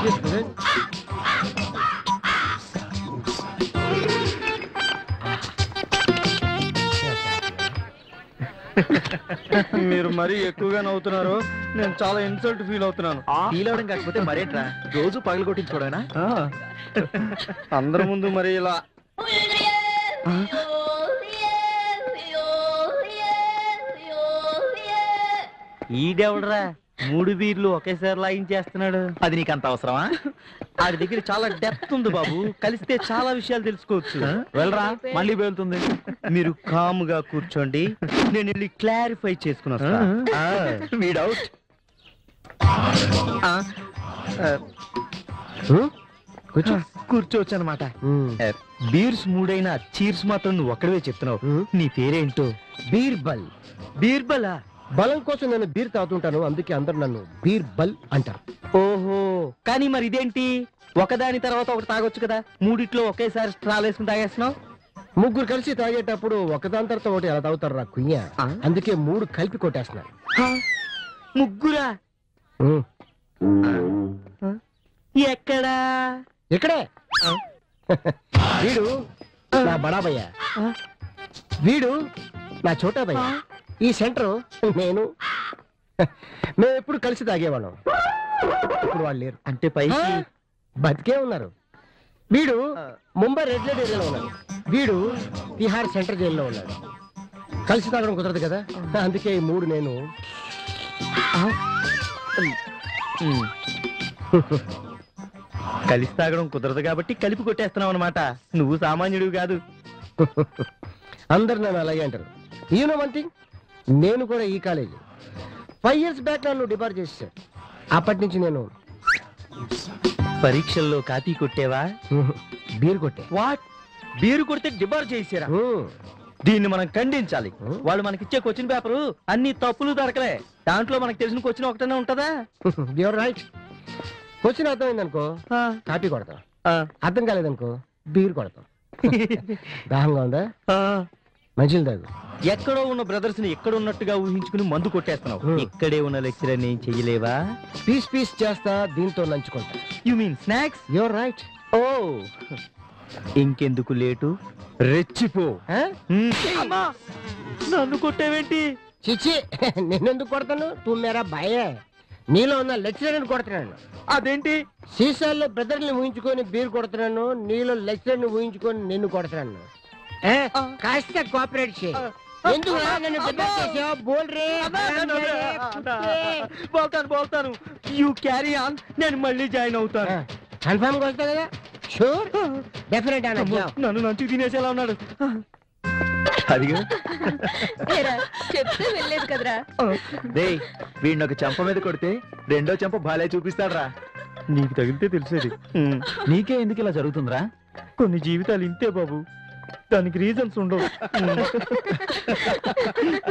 Just a minute. మీరు మరీ ఎక్కువగా నవ్వుతున్నారు నేను చాలా ఇన్సల్ట్ ఫీల్ అవుతున్నాను. ఫీల్ అవడం కాకపోతే మరేట్రా? రోజు పగలు కొట్టించుకోవడానా. అందరి ముందు మరి ఇలా. ఈడెవడరా? మూడు బీర్లు ఒకేసారి లాగించేస్తున్నాడు అది నీకు అంత అవసరమా? ఆడి దగ్గర చాలా డెప్త్ ఉంది బాబు. కలిస్తే చాలా విషయాలు తెలుసుకోవచ్చు. వెళ్ళరా మళ్ళీ పేలుతుంది మీరు కాముగా కూర్చోండి. నేను వెళ్ళి క్లారిఫై చేసుకుని వస్తా. ఆ. వీడౌట్ ఆ. ఆ, కూర్చో. కూర్చోవచ్చు అనమాట బీర్స్ మూడైనా చీర్స్ మాత్రం నువ్వు ఒక్కడవే చెప్తున్నావు. నీ పేరేంటో? బీర్బల్. బీర్బలా? బలం కోసం నేను బీర్ తాగుతుంటాను అందుకే అందరు నన్ను బీర్బల్ అంటారు. ఓహో కానీ మరి ఇదేంటి? ఒకదాని తర్వాత ఒకటి తాగొచ్చు కదా? మూడిట్లో ఒకేసారి స్ట్రాల్ వేసుకుని తాగేస్తున్నావు? ముగ్గురు కలిసి తాగేటప్పుడు ఒకదాని తర్వాత ఒకటి ఎలా తాగుతారు రా కుయ్య? అందుకే మూడు కలిపి కొట్టేస్తున్నారు ముగ్గురా? ఉమ్. ఎక్కడా? ఇక్కడే. వీడు నా బడాబయ్య. వీడు నా చోటాబయ్య. ఈ సెంటర్ నేను. మేము ఎప్పుడు కలిసి తాగేవాళ్ళం. ఇప్పుడు వాళ్ళు లేరు. అంటే పైకి బతికే ఉన్నారు. వీడు ముంబై రెడ్ లైట్ ఏరియాలో ఉన్నాడు. వీడు తిహార్ సెంటర్ జైల్లో ఉన్నాడు. కలిసి తాగడం కుదరదు కదా? అందుకే ఈ మూడు నేను. కలిసి తాగడం కుదరదు కాబట్టి కలిపి కొట్టేస్తున్నావు అనమాట నువ్వు సామాన్యుడివి కాదు. అందరు నన్ను అలాగే అంటారు. యూ నో వన్ థింగ్ నేను కూడా ఈ కాలేజీ. ఫైవ్ ఇయర్స్ బ్యాక్ నన్ను డిపార్ట్ చేశారు అప్పటి నుంచి నేను పరీక్షల్లో కాపీ కొట్టేవా? బీర్ కొట్టే. వాట్ బీరు కొడితే డిబార్ చేసారా. దీన్ని మనం ఖండించాలి? వాళ్ళు మనకిచ్చే క్వశ్చన్ పేపరు అన్ని తప్పులు దొరకలే. దాంట్లో మనకు తెలిసిన క్వశ్చన్ ఒకటనే ఉంటదా? యువర్ రైట్ క్వశ్చన్ అర్థమైంది అనుకో ఆ, కాపీ కొడతాం. ఆ, అర్థం కాలేదనుకో బీర్ కొడతాం. దాహంగా ఉందా? ఆ. మంచిలు తాగు. ఎక్కడో ఉన్న బ్రదర్స్ని ఎక్కడ ఉన్నట్టుగా ఊహించుకుని మందు కొట్టేస్తున్నావు. ఇక్కడే ఉన్న లెక్చరర్ ఏం చెయ్యలేవా? పీస్ పీస్ చేస్తా దీంతో నంచుకుంటా you mean snacks your right ఓ. ఇంకెందుకు లేటు? రెచ్చిపో. అమ్మా! నన్ను కొట్టేవేంటి? చిచి నిన్నెందుకు కొడతాను? తూ మేరా భయ నీలో ఉన్న లెక్చరర్ కొడుతున్నాను. అదేంటి? సీసాల్లో బ్రదర్ని ఊహించుకొని బీర్ కొడుతున్నాను నీలో లెక్చరర్ని ఊహించుకొని నిన్ను కొడుతున్నాను. కాస్త కోఆపరేట్ చేయి. ఎందుకు నన్ను డిబేట్ చేసావు? బోల్ రే బోల్తాను బోల్తాను యు క్యారీ ఆన్ నేను మళ్ళీ జాయిన్ అవుతాను. కన్ఫర్మ్గా వస్తా కదా? షూర్. డెఫినెట్ అన్న అమ్మో, నన్ను నంచు తినేసేలా ఉన్నాడు. అదిగా. చెప్తే వెళ్ళలేదు కదరా. డే వీడిని ఒక చెంప మీద కొడితే రెండో చెంప బాలే చూపిస్తాడ్రా. నీకు తగిలితే తెలిసేది. నీకే ఎందుకు ఇలా జరుగుతుందిరా? కొన్ని జీవితాలు ఇంతే బాబు. దానికి రీజన్స్ ఉండవు.